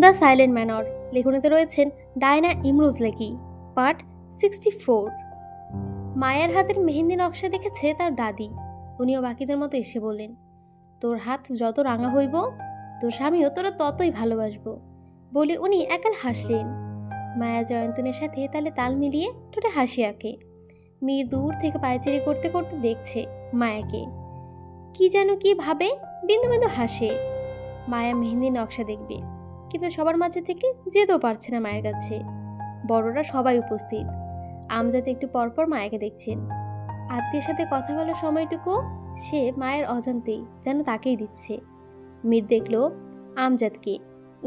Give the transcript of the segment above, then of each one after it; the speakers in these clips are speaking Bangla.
The silent manor. লেখনীতে রয়েছেন ডায়না ইমরোজ লেকি পার্ট সিক্সটি ফোর। মায়ের হাতের মেহেন্দি নকশা দেখেছে তার দাদি। উনিও বাকিদের মতো এসে বললেন, তোর হাত যত রাঙা হইব, তোর স্বামীও তোরা ততই ভালোবাসবো। বলে উনি একাল হাসলেন। মায়া জয়ন্তনের সাথে তালে তাল মিলিয়ে ঠোঁটে হাসি আঁকে। মীর দূর থেকে পায়চারি করতে করতে দেখছে মায়াকে। কি যেন কি ভাবে বিন্দু বিন্দু হাসে। মায়া মেহেন্দি নকশা দেখবে। কিন্তু সবার মাঝে থেকে যেতেও পারছে না মায়ের কাছে। বড়রা সবাই উপস্থিত। আমজাদ একটু পরপর মায়াকে দেখছেন। আত্মীয়ের সাথে কথা বলার সময়টুকু সে মায়ের অজান্তেই যেন তাকেই দিচ্ছে। মীর দেখল আমজাদকে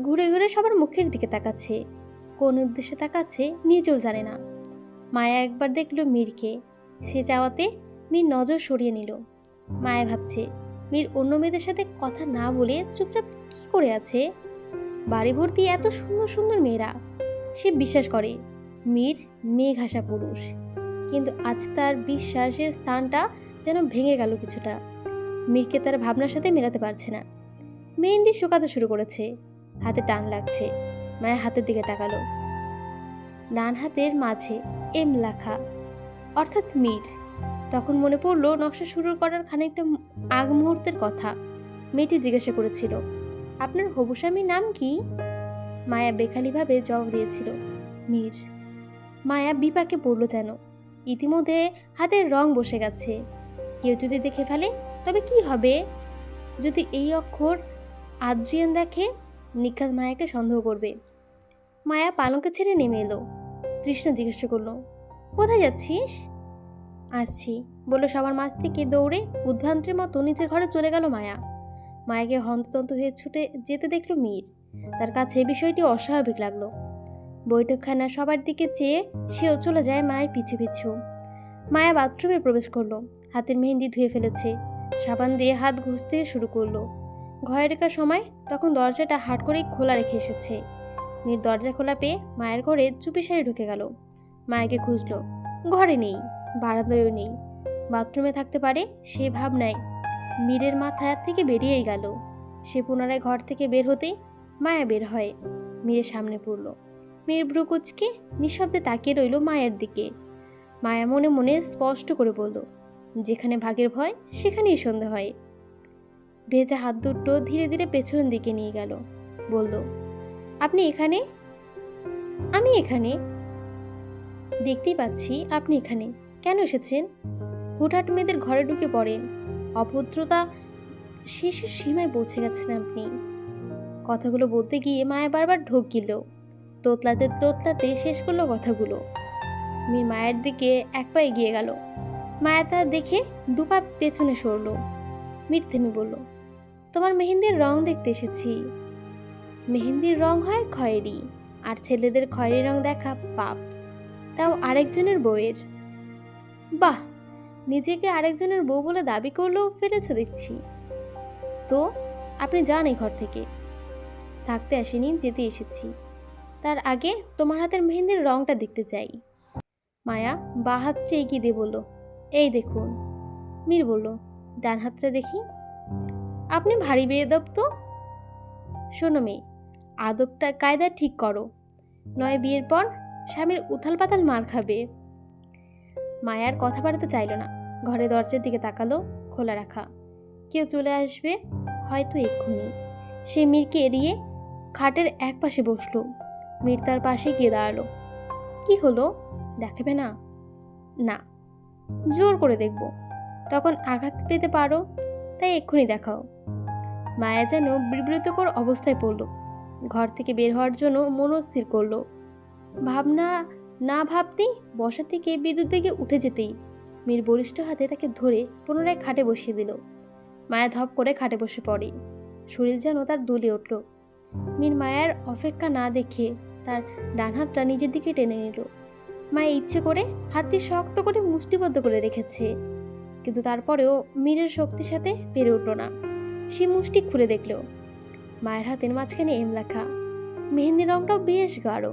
ঘুরে ঘুরে সবার মুখের দিকে তাকাচ্ছে। কোন উদ্দেশ্যে তাকাচ্ছে নিজেও জানে না। মায়া একবার দেখল মীরকে। সে যাওয়াতে মীর নজর সরিয়ে নিল। মায়া ভাবছে, মীর অন্য মেয়েদের সাথে কথা না বলে চুপচাপ কি করে আছে? বাড়ি ভর্তি এত সুন্দর সুন্দর মেয়েরা। সে বিশ্বাস করে, মীর মেয়ে ঘাসা পুরুষ। কিন্তু আজ তার বিশ্বাসের স্থানটা যেন ভেঙে গেল কিছুটা। মীরকে তার ভাবনার সাথে মেলাতে পারছে না। মেহেন্দি শুকাতে শুরু করেছে। হাতে টান লাগছে। মায়ের হাতের দিকে তাকালো। ডান হাতের মাঝে এম লেখা। অর্থাৎ মীর। তখন মনে পড়ল নকশা শুরু করার খানিকটা আগ মুহূর্তের কথা। মেয়েটি জিজ্ঞাসা করেছিল আপনার হবু স্বামীর নাম কি? মায়া বেখালিভাবে জবাব দিয়েছিল, মীর। মায়া বিপাকে পড়ল যেন, ইতিমধ্যে হাতের রং বসে গেছে। কেউ যদি দেখে ফেলে, তবে কি হবে? যদি এই অক্ষর আদ্রিয়ান দেখে, নিখাত মায়াকে সন্দেহ করবে। মায়া পালঙ্কে ছেড়ে নেমে এলো। তৃষ্ণা জিজ্ঞাসা করল, কোথায় যাচ্ছিস? আসছি। বলল, সবার মাঝ থেকে দৌড়ে উদ্ভ্রান্তের মতো নিজের ঘরে চলে গেল মায়া। মায়াকে হন্ততন্ত হয়ে ছুটে যেতে দেখল মীর। তার কাছে বিষয়টি অস্বাভাবিক লাগল। বৈঠকখানা সবার দিকে চেয়ে সেও চলে যায় মায়ের পিছু পিছু। মায়া বাথরুমে প্রবেশ করল, হাতের মেহেন্দি ধুয়ে ফেলেছে, সাবান দিয়ে হাত ঘষতে শুরু করল। ঘরে ঢেকার সময়? তখন দরজাটা হাট করেই খোলা রেখে এসেছে। মীর দরজা খোলা পেয়ে মায়ের ঘরে চুপি সারি ঢুকে গেল। মায়াকে খুঁজলো, ঘরে নেই, বারান্দায়ও নেই। বাথরুমে থাকতে পারে সে ভাব ভাবনায় মীরের মাথা থেকে বেরিয়েই গেল। সে পুনরায় ঘর থেকে বের হতেই মায়া বের হয়। মীরের সামনে পড়ল। মেয়ের ভ্রুকুচকে নিঃশব্দে তাকিয়ে রইল মায়ের দিকে। মায়া মনে মনে স্পষ্ট করে বলল, যেখানে ভাগের ভয়, সেখানেই সন্ধে হয়। ভেজা হাত দুটো ধীরে ধীরে পেছন দিকে নিয়ে গেল। বলল, আপনি এখানে? আমি এখানে। দেখতেই পাচ্ছি আপনি এখানে। কেন এসেছেন? হুটহাট মেয়েদের ঘরে ঢুকে পড়েন। অভদ্রতা শেষের সীমায় পৌঁছে গেছেন আপনি। কথাগুলো বলতে গিয়ে মায়া বারবার ঢোক গিল তোতলাতে তোতলাতে শেষ করল কথাগুলো। মীর মায়ের দিকে এক পা এগিয়ে গেল। মায়া তা দেখে দুপা পেছনে সরল। মীর থেমে বলল, তোমার মেহেন্দির রং দেখতে এসেছি। মেহেন্দির রং হয় খয়েরি, আর ছেলেদের খয়েরি রং দেখা পাপ। তাও আরেকজনের বইয়ের বাহ! নিজেকে আরেকজনের বউ বলে দাবি করলেও ফেলেছ দেখছি। তো, আপনি যান এই ঘর থেকে। থাকতে আসেনি, যেতে এসেছি। তার আগে তোমার হাতের মেহেন্দির রংটা দেখতে চাই। মায়া বা হাতটা এগিয়ে দিয়ে বলল, এই দেখুন। মীর বলল, ডান হাতটা দেখি। আপনি ভারী বেদব তো? শোনো মেয়ে, আদবটা কায়দা ঠিক করো। নয় বিয়ের পর স্বামীর উথাল পাতাল মার খাবে। মায়ার কথা বাড়াতে চাইল না। ঘরে দরজার দিকে তাকালো, খোলা রাখা। কেউ চলে আসবে? হয়তো এক্ষুনি। সে মীরকে এড়িয়ে খাটের এক পাশে বসল। মীর তার পাশে গিয়ে দাঁড়াল। কি হলো? দেখাবে না? না। জোর করে দেখব। তখন আঘাত পেতে পারো, তাই এক্ষুনি দেখাও। মায়া যেন বিব্রতকর অবস্থায় পড়ল। ঘর থেকে বের হওয়ার জন্য মনস্থির করল। ভাবনা না ভাবতেই বসা থেকে বিদ্যুৎ বেগে উঠে যেতেই মীর বলিষ্ঠ হাতে তাকে ধরে পুনরায় খাটে বসিয়ে দিল। মায়া ধপ করে খাটে বসে পড়ে। শরীর যেন তার দুলে উঠল। মীর মায়ার অপেক্ষা না দেখে তার ডান হাতটা নিজের দিকে টেনে নিল। মায়া ইচ্ছে করে হাতটি শক্ত করে মুষ্টিবদ্ধ করে রেখেছে। কিন্তু তারপরেও মীরের শক্তির সাথে পেরে উঠল না। সে মুষ্টি খুলে দেখল। মায়ের হাতের মাঝখানে এম লেখা। মেহেন্দি রংটাও বেশ গাঢ়।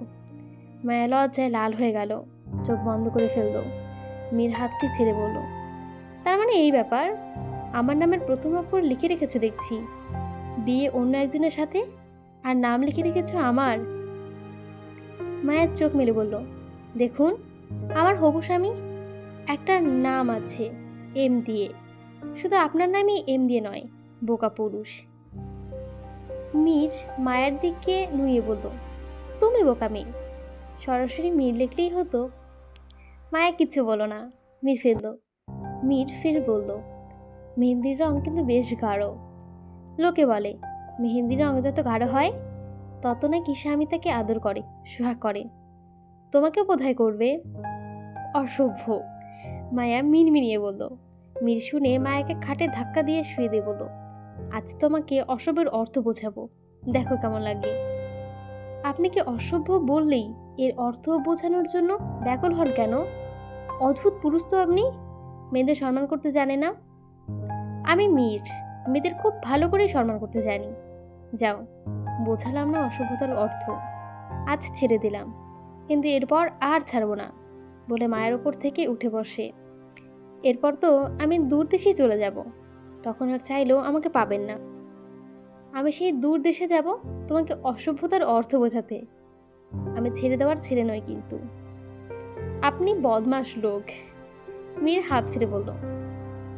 মায়া লজ্জায় লাল হয়ে গেল। চোখ বন্ধ করে ফেলল। মীর হাতটি ছেড়ে বলল, তার মানে এই ব্যাপার? আমার নামের প্রথম অক্ষর লিখে রেখেছো দেখছি। বিয়ে অন্য একজনের সাথে? আর নাম লিখে রেখেছো আমার? মায়ের চোখ মেলে বলল, দেখুন, আমার হবু স্বামী একটা নাম আছে, এম দিয়ে। শুধু আপনার নামই এম দিয়ে নয়, বোকা পুরুষ। মীর মায়ের দিকে নুয়ে বলতো তুমি বোকা মেয়ে। সরাসরি মীর লিখলেই হতো মায়া কিছু বলো না। মীর ফেলল মীর ফির বলল, মেহেন্দির রং কিন্তু বেশ গাঢ়। লোকে বলে, মেহেন্দির রং যত গাঢ় হয়, তত নাকি স্বামী তাকে আদর করে, সোহাগ করে। তোমাকে বোধহয় করবে? অসভ্য। মায়া মিনমিনিয়ে বলল। মীর শুনে মায়াকে খাটে ধাক্কা দিয়ে শুয়ে দিয়ে বলল, আজ তোমাকে অসভ্যের অর্থ বোঝাবো। দেখো কেমন লাগে। আপনি কি অসভ্য বললেই এর অর্থ বোঝানোর জন্য ব্যাকুল হন কেন? অদ্ভুত পুরুষ তো আপনি? মেয়েদের সম্মান করতে জানে না? আমি মীর, মেয়েদের খুব ভালো করেই সম্মান করতে জানি। যাও, বোঝালাম না অসভ্যতার অর্থ। আজ ছেড়ে দিলাম, কিন্তু এরপর আর ছাড়বো না, বলে মায়ের ওপর থেকে উঠে বসে। এরপর তো আমি দূর দেশেই চলে যাব, তখন আর চাইলেও আমাকে পাবেন না। আমি সেই দূর দেশে যাব তোমাকে অসভ্যতার অর্থ বোঝাতে। আমি ছেড়ে দেওয়ার ছেলে নয় কিন্তু। আপনি বদমাস লোক। মীর হাফ ছেড়ে বলল,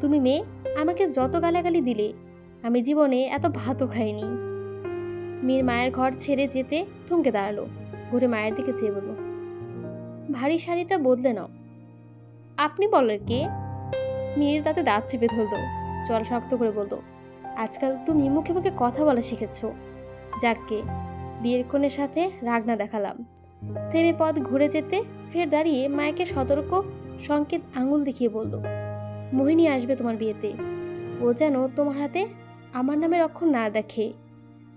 তুমি মেয়ে, আমাকে যত গালাগালি দিলে, আমি জীবনে এত ভাতও খাইনি। মীর মায়ের ঘর ছেড়ে যেতে থমকে দাঁড়াল, ঘুরে মায়ের দিকে চেয়ে বলল, ভারী শাড়িটা বদলে নাও। আপনি বলেন কে? মীর তাতে দাঁত চেপে ধরল চল শক্ত করে বলতো আজকাল তুমি মুখে মুখে কথা বলা শিখেছ। যাককে বিয়ের কোণের সাথে রাগনা দেখালাম। থেমে পথ ঘুরে যেতে ফের দাঁড়িয়ে মায়াকে সতর্ক সংকেত আঙুল দেখিয়ে বলল, মোহিনী আসবে তোমার বিয়েতে। ও যেন তোমার হাতে আমার নামের অক্ষর না দেখে।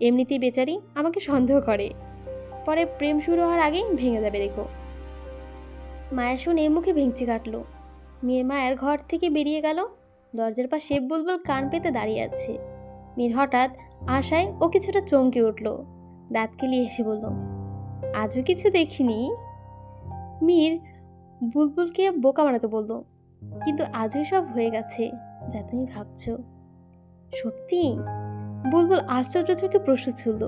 এমনিতেই বেচারি আমাকে সন্দেহ করে। পরে প্রেম শুরু হওয়ার আগেই ভেঙে যাবে, দেখো। মায়া শুনে মুখে ভেঙচি কাটলো। মেয়ের মায়ের ঘর থেকে বেরিয়ে গেল। দরজার পা পাশে বুলবুল কান পেতে দাঁড়িয়ে আছে। মেয়ের হঠাৎ আশায় ও কিছুটা চমকে উঠল। দাঁত কেলিয়ে এসে বলল আজও কিছু দেখিনি। মীর বুলবুলকে বোকা বানাতে বলল, কিন্তু আজই সব হয়ে গেছে যা তুমি ভাবছ। সত্যি? বুলবুল আশ্চর্য চোখে প্রশ্ন ছুলল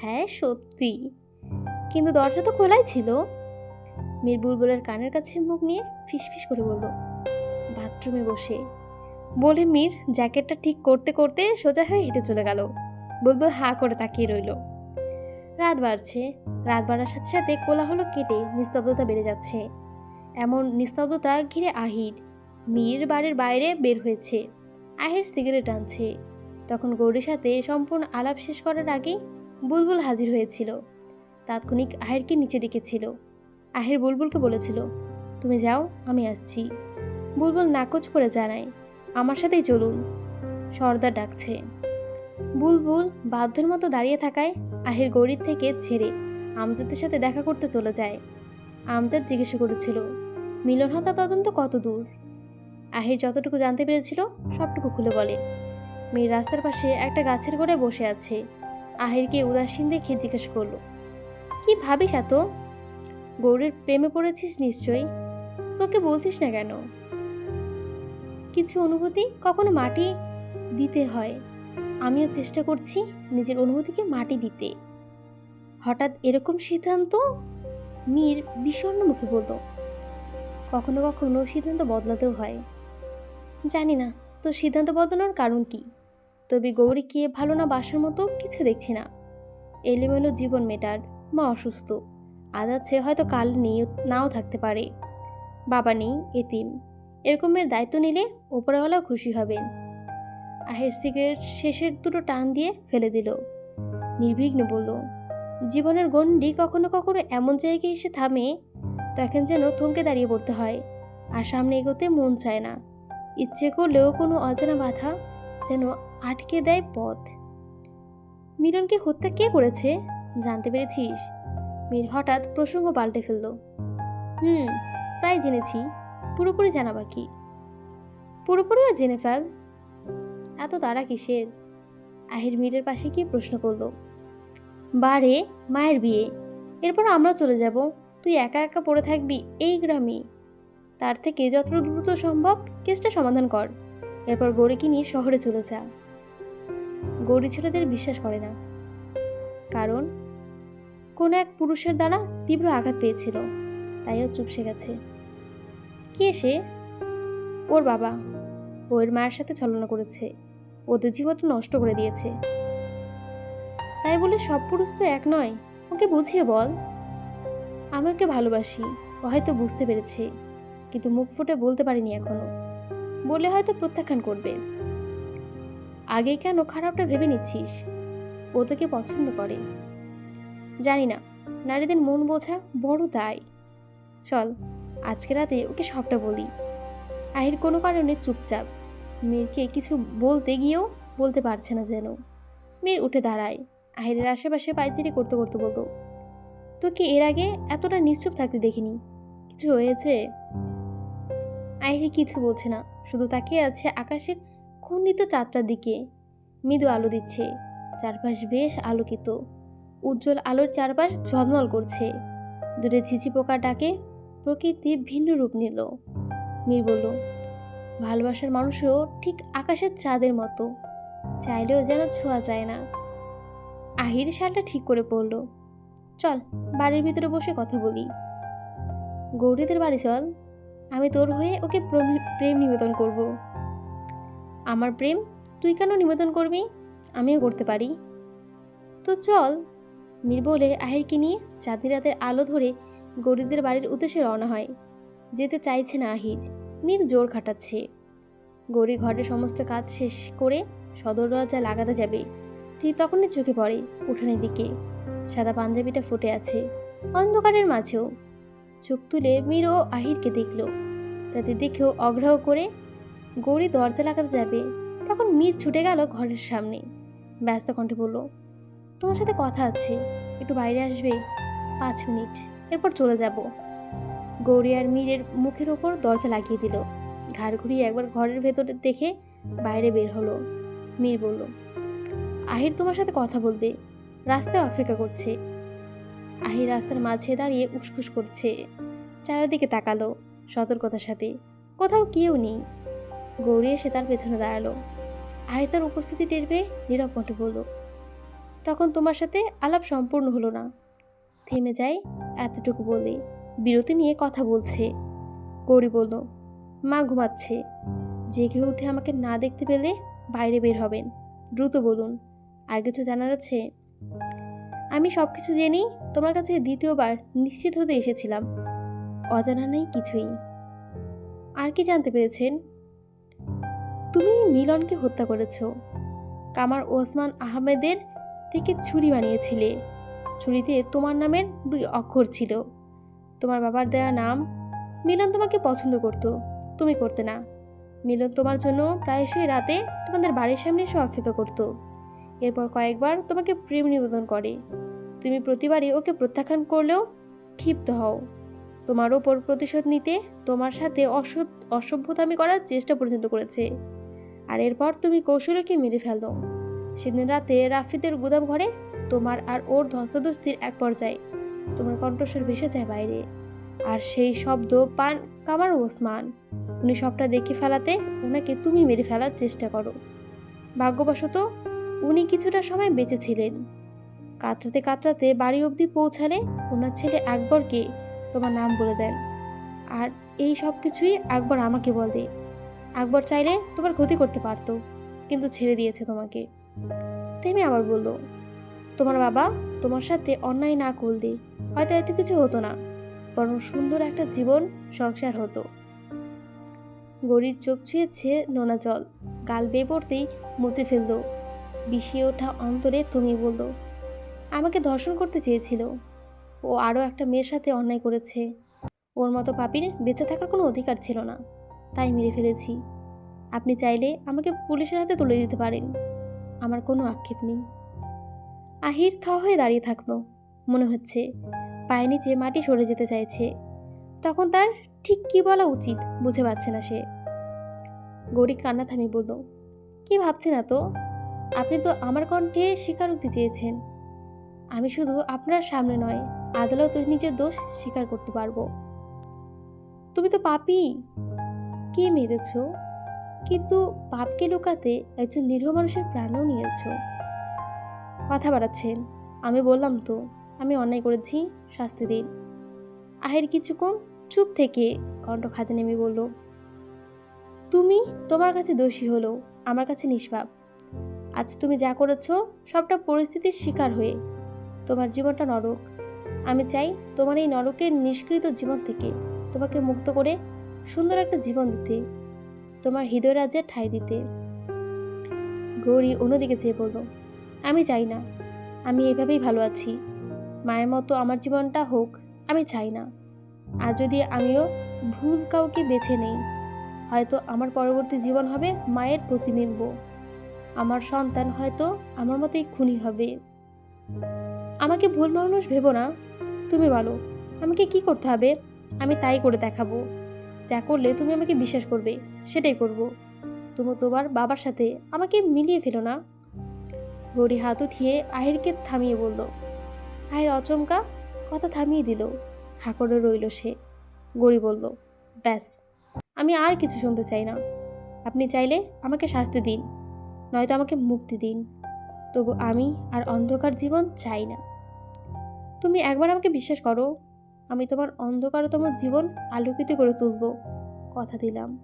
হ্যাঁ সত্যি। কিন্তু দরজা তো খোলাই ছিল। মীর বুলবুলের কানের কাছে মুখ নিয়ে ফিসফিস করে বলল, বাথরুমে বসে। বলে মীর জ্যাকেটটা ঠিক করতে করতে সোজা হয়ে হেঁটে চলে গেল। বুলবুল হা করে তাকিয়ে রইল। রাত বাড়ছে। রাত বাড়ার সাথে সাথে কোলাহল কেটে নিস্তব্ধতা বেড়ে যাচ্ছে। এমন নিস্তব্ধতা ঘিরে আহির। মীর বাড়ির বাইরে বের হয়েছে। আহির সিগারেট আনছে। তখন গৌরীর সাথে সম্পূর্ণ আলাপ শেষ করার আগেই বুলবুল হাজির হয়েছিল। তাৎক্ষণিক আহিরকে নিচে ডেকেছিল। আহির বুলবুলকে বলেছিল, তুমি যাও, আমি আসছি। বুলবুল নাকচ করে জানায়, আমার সাথেই চলুন। সর্দার ডাকছে। বুলবুল বাধ্যের মতো দাঁড়িয়ে থাকায় আহির গৌরীর থেকে ছেড়ে আমজাদের সাথে দেখা করতে চলে যায়। আমজাদ জিজ্ঞেস করেছিল, মিলন হত্যা তদন্ত কত দূর? আহির যতটুকু জানতে পেরেছিল, সবটুকু খুলে বলে মেয়ের রাস্তার পাশে একটা গাছের গোড়ায় বসে আছে। আহিরকে উদাসীন দেখে জিজ্ঞেস করল, কি ভাবিস এত? গৌরীর প্রেমে পড়েছিস নিশ্চয়ই? তোকে বলছিস না কেন? কিছু অনুভূতি কখনো মাটি দিতে হয়। আমিও চেষ্টা করছি নিজের অনুভূতিকে মাটি দিতে। হঠাৎ এরকম সিদ্ধান্ত? মীর বিষণ্ণ মুখে বলতো কখনো কখনো সিদ্ধান্ত বদলাতেও হয়। জানি না, তো সিদ্ধান্ত বদলানোর কারণ কি? তবে গৌরীকে ভালো না বাসার মতো কিছু দেখছি না। এলোমেলো জীবন মেটার, মা অসুস্থ। আজ আছে হয়তো কাল নেই, নাও থাকতে পারে। বাবা নেই, এতিম। এরকমের দায়িত্ব নিলে ওপরওয়ালাও খুশি হবেন। আহের সিগারেট শেষের দুটো টান দিয়ে ফেলে দিল। নির্বিঘ্নে বলল, জীবনের গণ্ডি কখনো কখনো এমন জায়গায় এসে থামে, তখন যেন থমকে দাঁড়িয়ে পড়তে হয়, আর সামনে এগোতে মন চায় না। ইচ্ছে করলেও কোনো অজানা বাধা যেন আটকে দেয় পথ। মিলনকে হত্যা কে করেছে? জানতে পেরেছিস? মীর হঠাৎ প্রসঙ্গ পাল্টে ফেলল, হুম, প্রায় জেনেছি, পুরোপুরি জানা বাকি পুরোপুরিও জেনে ফেল এত তারা কিসের? আহির মীরের পাশে কি প্রশ্ন করল বারে মায়ের বিয়ে, এরপর আমরা চলে যাব। তুই একা একা পড়ে থাকবি এই গ্রামে। তার থেকে যত দ্রুত সম্ভব কেসটা সমাধান কর। এরপর গৌরীকে নিয়ে শহরে চলে যা। গৌরী ছেলেদের বিশ্বাস করে না। কারণ, কোনো এক পুরুষের দ্বারা তীব্র আঘাত পেয়েছিল, তাই ও চুপসে গেছে। কে সে? ওর বাবা। ওর মায়ের সাথে ছলনা করেছে। ওদের জীবনটা নষ্ট করে দিয়েছে। তাই বলে সব পুরুষ তো এক নয়, ওকে বুঝিয়ে বল। আমি ওকে ভালোবাসি, ও হয়তো বুঝতে পেরেছে, কিন্তু মুখ ফুটে বলতে পারিনি এখনও। বলে হয়তো প্রত্যাখ্যান করবে। আগে কেন খারাপটা ভেবে নিচ্ছিস? ও তোকে পছন্দ করে। জানি না, নারীদের মন বোঝা বড় দায়। চল, আজকে রাতে ওকে সবটা বলি। আহির কোনো কারণে চুপচাপ মেয়েরকে কিছু বলতে গিয়েও বলতে পারছে না যেন। মেয়ের উঠে দাঁড়ায়। আহিরের আশেপাশে পাইচারি করতে করতে বলতো তোকে এর আগে এতটা নিশ্চুপ থাকতে দেখিনি? কিছু হয়েছে? আহিরি কিছু বলছে না, শুধু তাকিয়ে আছে আকাশের খণ্ডিত চাঁদটার দিকে। মৃদু আলো দিচ্ছে, চারপাশ বেশ আলোকিত। উজ্জ্বল আলোর চারপাশ ঝলমল করছে। দূরে ঝিঝি পোকা ডাকে প্রকৃতি ভিন্ন রূপ নিল। মীর বলল ভালোবাসার মানুষও ঠিক আকাশের চাঁদের মতো। চাইলেও যেন ছোঁয়া যায় না। আহির শালটা ঠিক করে পড়ল। চল, বাড়ির ভিতরে বসে কথা বলি। গৌরীদের বাড়ি চল। আমি তোর হয়ে ওকে প্রেম নিবেদন করব। আমার প্রেম তুই কেন নিবেদন করবি? আমিও করতে পারি। তো চল। মীর বলে আহিরকে নিয়ে চাঁদনি রাতের আলো ধরে গরিবদের বাড়ির উদ্দেশ্যে রওনা হয়। যেতে চাইছে না আহির। মীর জোর খাটাচ্ছে। গৌরী ঘরের সমস্ত কাজ শেষ করে সদর দরজা লাগাতে যাবে। ঠিক তখনই চোখে পড়ে উঠানের দিকে। সাদা পাঞ্জাবিটা ফুটে আছে, অন্ধকারের মাঝেও। চোখ তুলে মীর ও আহিরকে দেখল। তাতে দেখেও অগ্রহ করে গৌরী দরজা লাগাতে যাবে। তখন মীর ছুটে গেল ঘরের সামনে। ব্যস্ত কণ্ঠে বলল, তোমার সাথে কথা আছে। একটু বাইরে আসবে? পাঁচ মিনিট। এরপর চলে যাব। গৌরী আর মীরের মুখের ওপর দরজা লাগিয়ে দিল। ঘাড় ঘুরিয়ে একবার ঘরের ভেতরে দেখে বাইরে বের হলো। মীর বলল, আহির তোমার সাথে কথা বলবে। রাস্তায় অপেক্ষা করছে। আহির রাস্তার মাঝে দাঁড়িয়ে উসকুস করছে। চারিদিকে তাকালো সতর্কতার সাথে। কোথাও কেউ নেই। গৌরী এসে তার পেছনে দাঁড়াল। আহির তার উপস্থিতি টের পেয়ে নীরব কণ্ঠে বলল, তখন তোমার সাথে আলাপ সম্পূর্ণ হলো না। থেমে যায় এতটুকু বলে বিরতি নিয়ে কথা বলছে। গৌরী বলল, মা ঘুমাচ্ছে। জেগে উঠে আমাকে না দেখতে পেলে বাইরে বের হবেন। দ্রুত বলুন, আর কিছু জানার আছে? আমি সব কিছু জেনেই তোমার কাছে দ্বিতীয়বার নিশ্চিত হতে এসেছিলাম। অজানা নেই কিছুই। আর কি জানতে পেরেছেন? তুমি মিলনকে হত্যা করেছ। কামার ওসমান আহমেদের থেকে ছুরি বানিয়েছিলে। ছুরিতে তোমার নামের দুই অক্ষর ছিল। তোমার বাবার দেওয়া নাম মিলন তোমাকে পছন্দ করতো, তুমি করতে না। মিলন তোমার জন্য প্রায়শই রাতে তোমাদের বাড়ির সামনে এসে অপেক্ষা করতো। এরপর কয়েকবার তোমাকে প্রেম নিবেদন করে। তুমি প্রতিবারই ওকে প্রত্যাখ্যান করলেও ক্ষিপ্ত হও। তোমার ওপর প্রতিশোধ নিতে তোমার সাথে অসৎ অসভ্যতামি করার চেষ্টা পর্যন্ত করেছে। আর এরপর তুমি কৌশলকে মেরে ফেলো। সেদিন রাতে রাফিদের গুদাম ঘরে তোমার আর ওর ধস্তাধস্তির এক পর্যায়ে তোমার কণ্ঠস্বর ভেসে যায় বাইরে। আর সেই শব্দ পান কামার ওসমান। উনি সবটা দেখে ফেলাতে ওনাকে তুমি মেরে ফেলার চেষ্টা করো। ভাগ্যবশত উনি কিছুটা সময় বেঁচে ছিলেন। কাতরাতে কাতরাতে বাড়ি অবধি পৌঁছালে ওনার ছেলে আকবরকে তোমার নাম বলে দেন। আর এই সব কিছুই আকবর আমাকে বলে। আকবর চাইলে তোমার ক্ষতি করতে পারতো, কিন্তু ছেড়ে দিয়েছে তোমাকে। তেমনি আবার বলল, তোমার বাবা তোমার সাথে অন্যায় না করলে হয়তো এত কিছু হতো না। বরং সুন্দর একটা জীবন সংসার হতো। গরির চোখ ছুঁয়েছে নোনা জল। গাল বেয়ে পড়তেই মুছে ফেলল। বিষিয়ে ওঠা অন্তরে তুমি বলল, আমাকে ধর্ষণ করতে চেয়েছিল। ও আরও একটা মেয়ের সাথে অন্যায় করেছে। ওর মতো পাপির বেঁচে থাকার কোনো অধিকার ছিল না। তাই মেরে ফেলেছি। আপনি চাইলে আমাকে পুলিশের হাতে তুলে দিতে পারেন। আমার কোনো আক্ষেপ নেই। আহির থ হয়ে দাঁড়িয়ে থাকল। মনে হচ্ছে পায়ে নিচে মাটি সরে যেতে চাইছে। তখন তার ঠিক কি বলা উচিত বুঝে পারছে না সে। গৌরী কান্না থামি বলল, কি ভাবছে না তো আপনি তো আমার কণ্ঠে স্বীকারোক্তি চেয়েছেন। আমি শুধু আপনার সামনে নয়, আদালত নিজের দোষ স্বীকার করতে পারব। তুমি তো পাপি। কে মেরেছ? কিন্তু পাপকে লুকাতে একজন নিরীহ মানুষের প্রাণও নিয়েছ। বাড়াচ্ছেন। আমি বললাম তো, আমি অন্যায় করেছি, শাস্তি দিন। আহির কিছুক্ষণ চুপ থেকে কণ্ঠ খাতে নেমে বলল, তুমি তোমার কাছে দোষী হলো, আমার কাছে নিষ্পাপ। আজ তুমি যা করেছ, সবটা পরিস্থিতির শিকার হয়ে তোমার জীবনটা নরক। আমি চাই তোমার এই নরকের নিষ্কৃত জীবন থেকে তোমাকে মুক্ত করে সুন্দর একটা জীবন দিতে, তোমার হৃদয় রাজ্যে ঠাঁই দিতে। গৌরী অন্যদিকে চেয়ে বলল আমি চাই না। আমি এভাবেই ভালো আছি। মায়ের মতো আমার জীবনটা হোক, আমি চাই না। আর যদি আমিও ভুল কাউকে বেছে নেই, হয়তো আমার পরবর্তী জীবন হবে মায়ের প্রতিবিম্ব। আমার সন্তান হয়তো আমার মতোই খুনি হবে। আমাকে ভুল মানুষ ভেবো না। তুমি বলো, আমাকে কি করতে হবে? আমি তাই করে দেখাবো। যা করলে তুমি আমাকে বিশ্বাস করবে, সেটাই করব। তুমি তোমার বাবার সাথে আমাকে মিলিয়ে ফেলো না। গৌরী হাত উঠিয়ে আহিরকে থামিয়ে বলল, আহির অচমকা? কথা থামিয়ে দিল। হাঁকড়ে রইল সে। গৌরী বলল, ব্যাস, আমি আর কিছু শুনতে চাই না। আপনি চাইলে আমাকে শাস্তি দিন, নয়তো আমাকে মুক্তি দিন। তবু আমি আর অন্ধকার জীবন চাই না। তুমি একবার আমাকে বিশ্বাস করো, আমি তোমার অন্ধকারতম জীবন আলোকিত করে তুলব। কথা দিলাম।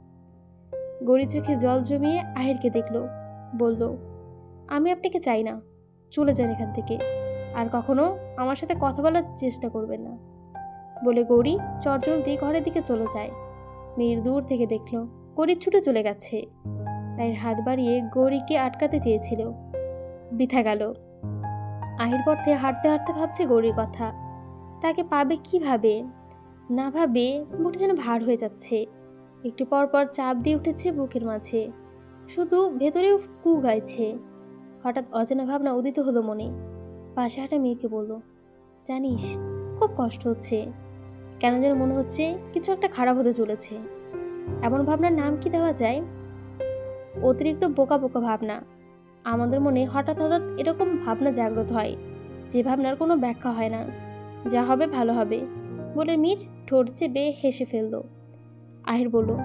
গড়ি চোখে জল জমিয়ে আহিরকে দেখল, বলল আমি আপনাকে চাই না। চলে যান এখান থেকে। আর কখনো আমার সাথে কথা বলার চেষ্টা করবেন না। বলে গৌরী দিয়ে ঘরের দিকে চলে যায়। মেয়ের দূর থেকে দেখল, গৌরী ছুটে চলে গেছে। রায়ের হাত বাড়িয়ে গৌরীকে আটকাতে চেয়েছিল। বৃথা গেল। আহির পথে হাঁটতে হাঁটতে ভাবছে গৌরীর কথা। তাকে পাবে কীভাবে? না ভাবে বুকটা যেন ভার হয়ে যাচ্ছে। একটু পর পর চাপ দিয়ে উঠেছে বুকের মাঝে। শুধু ভেতরেও কু গাইছে। হঠাৎ অজানা ভাবনা উদিত হলো মনে। পাশে হাঁটা মেয়েকে বলল, জানিস, খুব কষ্ট হচ্ছে। কেন যেন মনে হচ্ছে কিছু একটা খারাপ হতে চলেছে। এমন ভাবনার নাম কি দেওয়া যায়? অতিরিক্ত বোকা বোকা ভাবনা। আমাদের মনে হঠাৎ হঠাৎ এরকম ভাবনা জাগ্রত হয়। যে ভাবনার কোনো ব্যাখ্যা হয় না। যা হবে ভালো হবে। বলে মীর ঠোঁট চেপে হেসে ফেলল। আহির বলল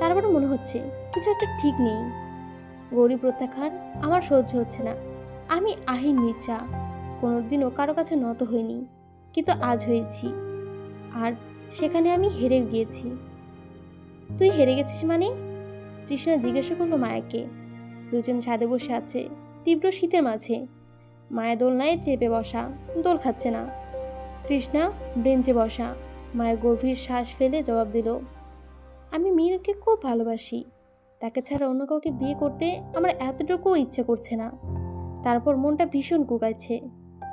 তারপরে মনে হচ্ছে কিছু একটা ঠিক নেই। গৌরী প্রত্যাখ্যান আমার সহ্য হচ্ছে না। আমি আহির মির্জা। কোনোদিনও কারও কাছে নত হইনি, কিন্তু আজ হয়েছি। আর সেখানে আমি হেরে গিয়েছি। তুই হেরে গেছিস মানে? তৃষ্ণা জিজ্ঞাসা করল মায়াকে। দুজন ছাদে বসে আছে, তীব্র শীতের মাঝে। মায়া দোলনায় চেপে বসা, দোল খাচ্ছে না। তৃষ্ণা ব্রেঞ্চে বসা মায়ের গভীর শ্বাস ফেলে জবাব দিল, আমি মীরকে খুব ভালোবাসি। তাকে ছাড়া অন্য কাউকে বিয়ে করতে আমার এতটুকুও ইচ্ছে করছে না। তারপর মনটা ভীষণ কুকাইছে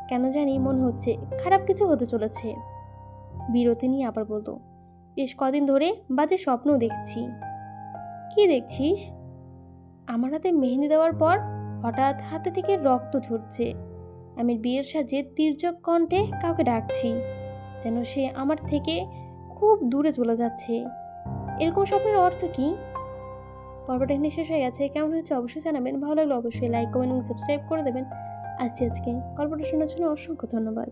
কেন জানি মনে হচ্ছে খারাপ কিছু হতে চলেছে। বিরতি নিয়ে আবার বলতো বেশ কদিন ধরে বাজে স্বপ্নও দেখছি। কি দেখছিস? আমার হাতে মেহেন্দি দেওয়ার পর হঠাৎ হাতে থেকে রক্ত ঝরছে। আমি বিয়ের সাজে তির্যক কণ্ঠে কাউকে ডাকছি, যেন সে আমার থেকে খুব দূরে চলে যাচ্ছে। এরকম স্বপ্নের অর্থ কি? পর্বটা এখানে শেষ হয়ে গেছে। কেমন হয়েছে অবশ্যই জানাবেন। ভালো লাগলে অবশ্যই লাইক কমেন্ট এবং সাবস্ক্রাইব করে দেবেন। আজকে আজকে গল্পটা শোনার জন্য অসংখ্য ধন্যবাদ।